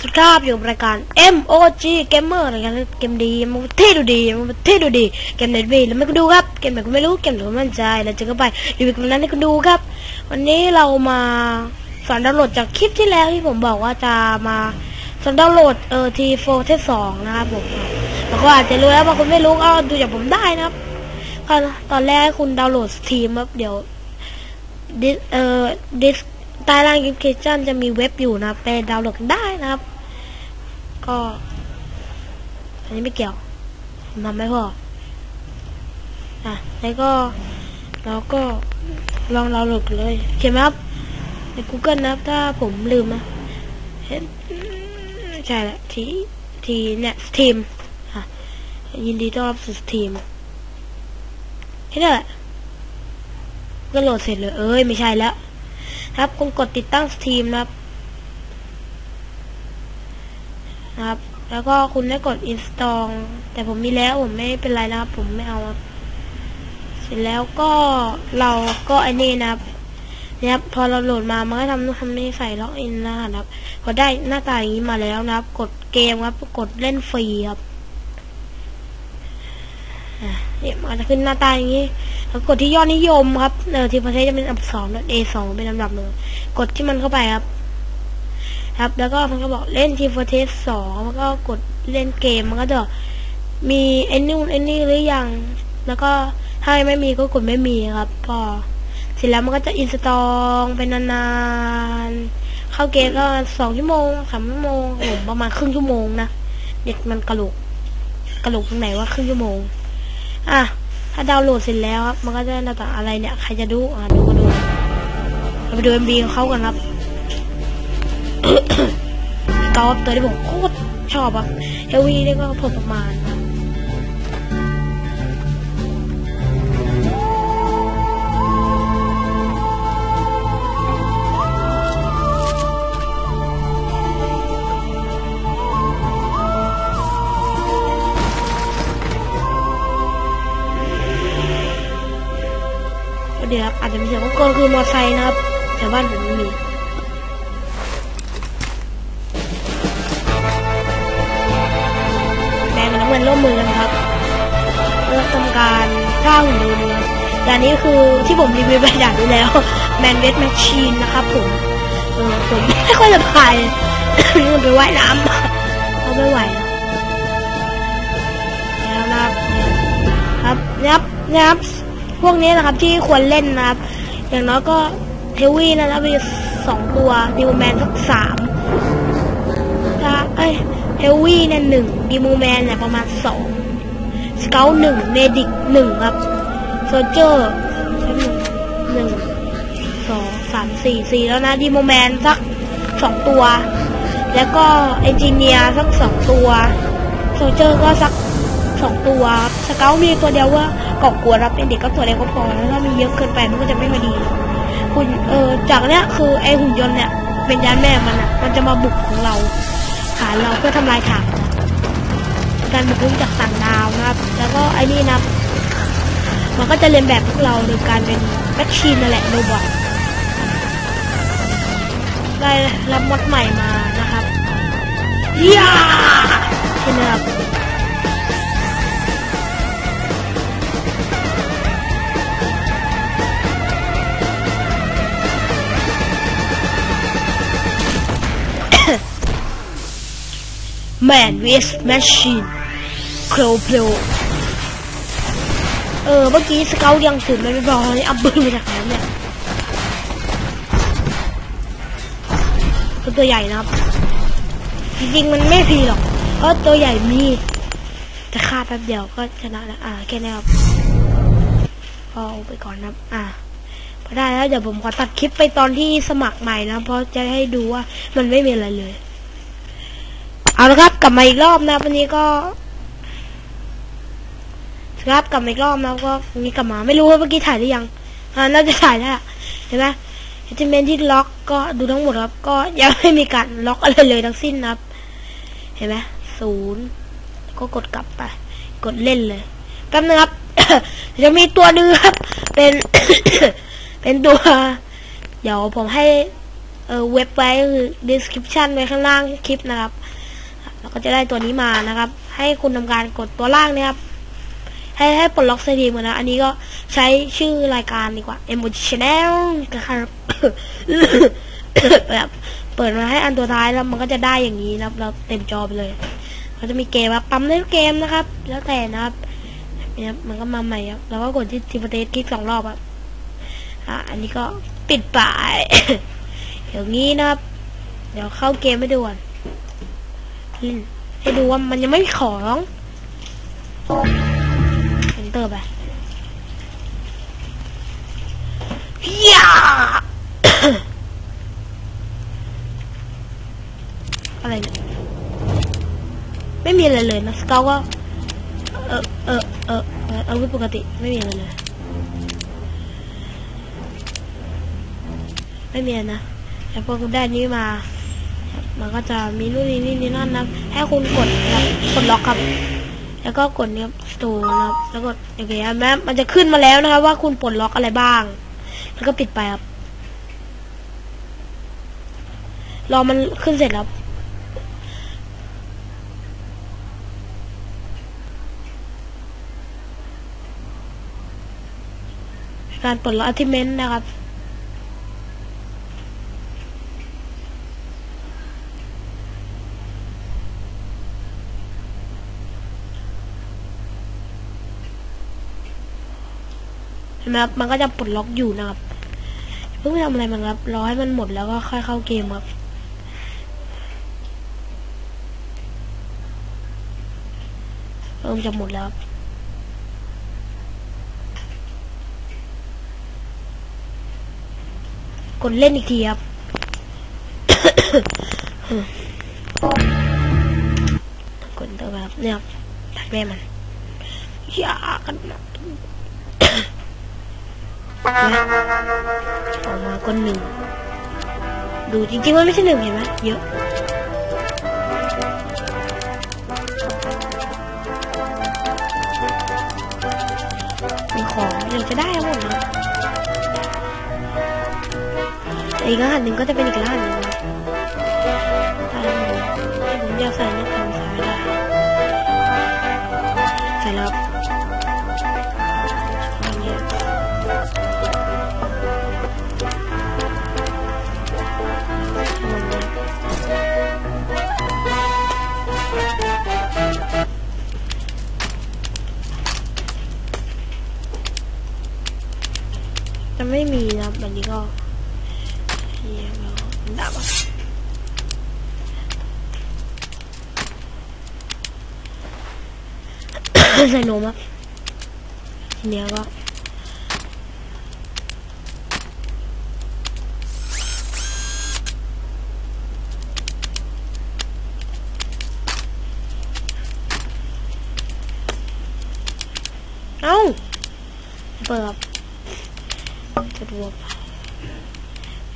สวัสดีครับอยู่รายการ MOG Gamer รายการเกมดีมันเท่ดูดีมันเท่ดูดีเกมไหนดีแล้วไม่ก็ดูครับเกมไหนก็ไม่รู้เกมไหนก็มั่นใจแล้วจะก็ไปรีวิวเกมนั้นให้คุณดูครับ วันนี้เรามาสอนดาวน์โหลดจากคลิปที่แล้วที่ผมบอกว่าจะมาสอนดาวน์โหลดเออทีโฟเทสองนะครับผมแล้วก็อาจจะรู้แล้วบางคนไม่รู้ก็ดูจากผมได้นะครับตอนแรกคุณดาวน์โหลดสตรีมครับเดี๋ยวดิเออดิส ใต้ล่างคลิปเคชันจะมีเว็บอยู่นะไปดาวน์โหลดกันได้นะครับ ก็ อันนี้ไม่เกี่ยวทำไม่พออะแล้วก็เราก็ลองดาวน์โหลดเลยโอเคไหมครับใน Google นะครับ ถ้าผมลืมนะเห็นใช่แหละทีทีเนี่ยสตรีมอะยินดีต้อนรับสู่สตรีมแค่นั้นแหละก็โหลดเสร็จเลย เอ้ย ไม่ใช่แล้ว ครับคุณกดติดตั้งสตรีมนะครับครับ แล้วก็คุณได้กด install แต่ผมมีแล้วผมไม่เป็นไรนะครับ ผมไม่เอาครับเสร็จแล้วก็เราก็ไอ้นี่นะครับเนี่ยครับพอเราโหลดมามันก็ทำทำนี่ใส่ล็อกอินนะครับพอได้หน้าตาอย่างนี้มาแล้วนะครับ กดเกมครับ กดเล่นฟรีครับ เนี่ยมันจะขึ้นหน้าตาอย่างนี้แล้วกดที่ยอดนิยมครับเออที่ประเทศจะเป็นอันดับสองแล้ว A สองเป็นอันดับหนึ่งกดที่มันเข้าไปครับ ครับ แล้วก็มันก็บอกเล่นทีฟเทสสองแล้วก็กดเล่นเกมมันก็จะมีไอ้นู่นไอ้นี่หรือยัง แล้วก็ถ้าไม่มีก็กดไม่มีครับพอเสร็จแล้วมันก็จะอินสตอลเป็นนานๆ เข้าเกมก็สองชั่วโมงสามชั่วโมงผมประมาณครึ่งชั่วโมงนะ เด็กมันกระโหลกกระโหลกตรงไหนว่าครึ่งชั่วโมง อะ ถ้าดาวน์โหลดเสร็จแล้วครับ มันก็จะหน้าตาอะไรเนี่ย ใครจะดู อะ ดูก็ดูเราไปดูเอ็มบีของเขากันครับกอล์ฟตัวที่ผมโคตรชอบอะเฮลวีนี่ก็พอประมาณ นะเดี๋ยวครับอาจจะมีเสียงก็คือมอไซค์นะครับแต่บ้านผมไม่มีแมงกับน้ำเงินร่วมมือกันครับเพื่อทำการฆ่าหุ่นยนต์ครับอย่างนี้คือที่ผมรีวิวไปอย่างนี้แล้วแมนเวสแมชชีนนะครับผมเออผมไม่ค่อยจะพายนี่มันไปว่ายน้ำเขาไม่ไหวแล้วนะครับครับนะครับนะครับ พวกนี้นะครับที่ควรเล่นนะครับ อย่างน้อยก็เทวี่นะครับมีสองตัวดิวแมนสักสามถ้าเอ้ยเฮลวี่เนี่ยหนึ่งดีมูแมนเนี่ยประมาณสองสเกลหนึ่งเมดิกหนึ่งครับโซเจอร์หนึ่งสองสามสี่สี่แล้วนะดีมูแมนสักสองตัว แล้วก็เอนจิเนียร์สักสองตัวโซเจอร์ก็สักสองตัวสเกลมีตัวเดียวว่า กาะกลัวรับเป็นเด็กก็ตัวเดียวก็พอแล้วถ้ามีเยอะเกินไปมันก็จะไม่มาดีคุณเออจากเนี้ยคือไอหุ่นยนต์เนี่ยเป็นยานแม่มันอะ มันจะมาบุกของเราฐานเราเพื่อทำลายฐานการบุกรุกจากต่างดาวนะครับ แล้วก็ไอ้นี่นะมันก็จะเรียนแบบพวกเราโดยการเป็นแมชชีนนั่นแหละโรบอทได้รับมดใหม่มานะครับย่าใช่ไหมครับ แมนเวสแมชชีนโครโปรเออ เมื่อกี้สเกลยังถึงไม่พอเลยอับบึ้งมาจากไหนเนี่ยก็ตัวใหญ่นะครับ จริงๆมันไม่พีหรอก เพราะตัวใหญ่มี แต่ฆ่าแป๊บเดียวก็ชนะแล้ว อ่าแค่นี้ครับพอเอาไปก่อนนะครับ อ่าพอได้แล้วเดี๋ยวผมขอตัดคลิปไปตอนที่สมัครใหม่นะ เพราะจะให้ดูว่ามันไม่มีอะไรเลย เอาละครับกลับมาอีกรอบนะวันนี้ก็ ครับกลับมาอีกรอบนะก็วันนี้กลับมาไม่รู้ว่าเมื่อกี้ถ่ายหรือยังอ่าน่าจะถ่ายแล้วเห็นไหมเอจิเมนที่ล็อกก็ดูทั้งหมดครับ ก็ยังไม่มีการล็อกอะไรเลยทั้งสิ้นนะครับ เห็นไหมศูนย์ก็กดกลับไป กดเล่นเลยแป๊บนึงครับจะมีตัวนึงครับ เป็น เป็นตัว เดี๋ยวผมให้ เออเว็บไว้คือ description ไว้ข้างล่างคลิปนะครับ เราก็จะได้ตัวนี้มานะครับ ให้คุณทำการกดตัวล่างนะครับ ให้ให้ปลดล็อกสตรีมก่อนนะ อันนี้ก็ใช้ชื่อรายการดีกว่า m o Channel นครับแบบเปิดมาให้อันตัวท้ายแล้วมันก็จะได้อย่างนี้นะครับ เราเต็มจอไปเลยก็จะมีเกมครับปั๊มเล่นเกมนะครับ แล้วแต่นะครับเนี่ยมันก็มาใหม่ครับแล้วก็กดที่ทีมเตสคลิกสองรอบครับอะอันนี้ก็ปิดปายอย่างนี้นะครับ เดี๋ยวเข้าเกมให้ดูก่อน อืมให้ดูว่ามันยังไม่มีของเอนเตอร์ไปยาอะไรเนี่ยไม่มีอะไรเลยนะสเกลก็เออเออเออเอาวุธปกติไม่มีอะไรเลยไม่มีนะแต่พอคุณได้นี้มา มันก็จะมีนู่นนี่นี่นี่นั่นนะให้คุณกดนะครับกดล็อกครับ แล้วก็กดเนี่ยสตูนะครับแล้วกดโอเคครับแม้มันจะขึ้นมาแล้วนะครับ ว่าคุณปลดล็อกอะไรบ้าง แล้วก็ปิดไปครับรอมันขึ้นเสร็จแล้วการปลดล็อกอัติเมนต์นะครับ นไหมครับ มันก็จะปลดล็อกอยู่นะครับเพิ่งทำอะไรมันครับรอให้มันหมดแล้วก็ค่อยเข้าเกมครับเริ่มจะหมดแล้วครับกดเล่นอีกทีครับ กดติมครับเนี่ยครับตัดแม่มันอยากันนะ ออกมาก็หนึ่ง ดูจริงๆว่าไม่ใช่หนึ่งเห็นไหมเยอะมีของอยากจะได้ทั้งหมดนะแต่อีกรหัสหนึ่งก็จะเป็นอีกรหัสหนึ่งนะผมอยากใส่เนี่ย มีนะครับแบบนี้ก็เรียกแล้วดับอะใส่นมครับทีเนี้ยก็เอ้าเปิด วก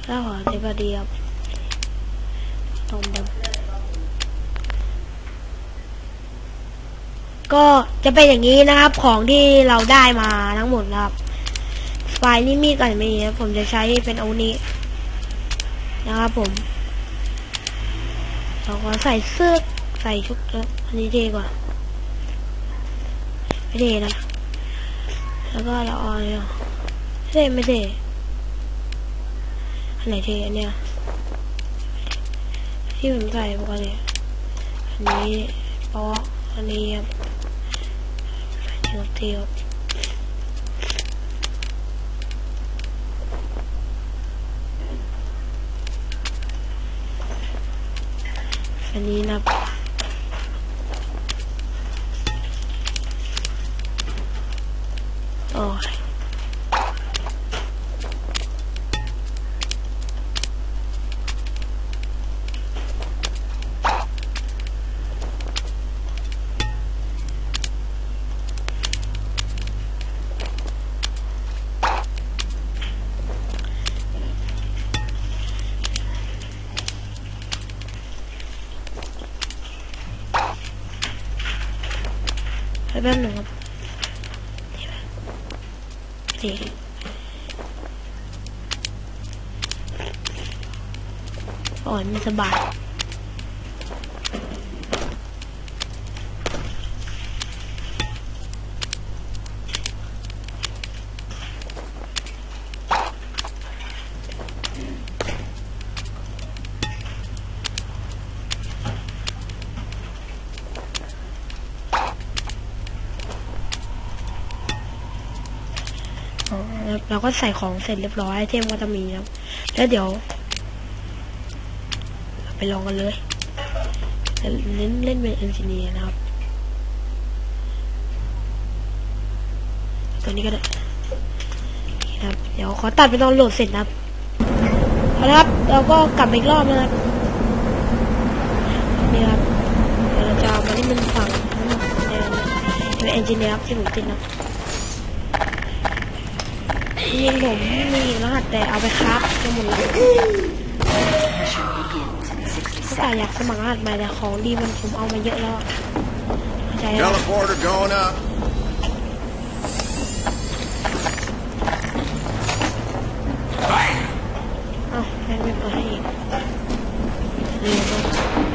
แล้วขอเทปดีครับตรงเดิมก็จะเป็นอย่างนี้นะครับ ของที่เราได้มาทั้งหมดนะครับไฟนี่มีกันไม่มีนะผมจะใช้เป็นอาวุนี้นะครับผมเราก็ใส่เสื้อใส่ชุดแล้วอันนี้เท่กว่าไม่เท่นะแล้วก็เราเอาเนี่ยเท่ไม่เท่ อันไหนเทอันเนี้ยที่ผมใส่ปกติอันนี้ป๊ออันนี้ครับเทียบเทียอันนี้นะ แป๊บหนึ่งครับสี่โอ้ยมันสบาย เราก็ใส่ของเสร็จเรียบร้อยไอเทมก็จะมีแล้วแล้วเดี๋ยวไปลองกันเลยเล่นเล่นเป็นเอนจิเนียร์นะครับ ตัวนี้ก็ได้ครับ เดี๋ยวขอตัดไปตอนโหลดเสร็จนะครับเอาละครับ เราก็กลับอีกรอบนะครับนี่ครับเราจะมาที่มันฝั่งทั้งหมดเดิมเป็นเอนจิเนียร์ครับที่ผมติดนะ ยิงผมมีรหัสแต่เอาไปครับจะหมดแล้ว Mission begins in 60ก็แต่ seconds. อยากสมัครรหัสใหม่แต่ของดีมันผมเอามาเยอะแล้วอะเข้าใจแล้ว Teleporter going up. เอ้าแม่งไม่เปิดให้อีกเร็ว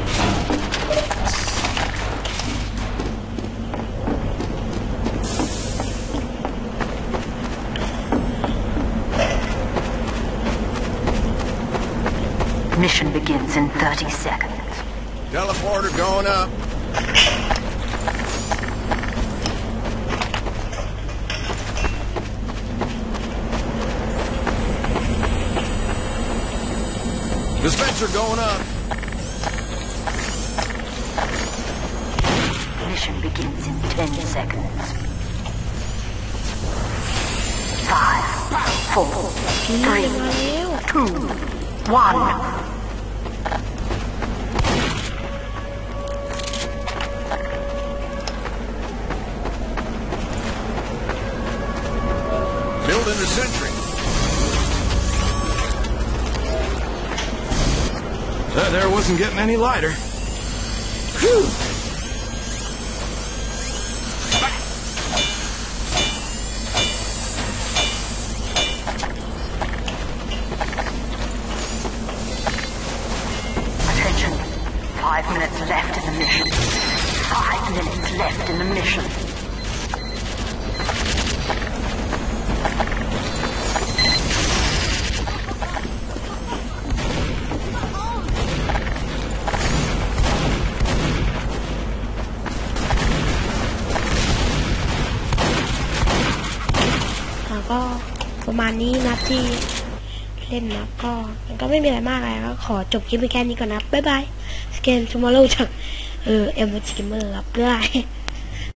Ignition begins in 30 seconds. Teleporter going up. Dispenser going up. Mission begins in 10 seconds. Five, four, three, two, one. That uh, there wasn't getting any lighter. Whew. Attention. Five minutes left in the mission. Five minutes left in the mission.. ประมาณนี้นะที่เล่นนะก็มันก็ไม่มีอะไรมากอะไรก็ขอจบคลิปไปแค่นี้ก่อนนะบ๊ายบายสเกนทูมอร์โลจากเออเอ็มวีเกมเมอร์ครับบ๊ายบาย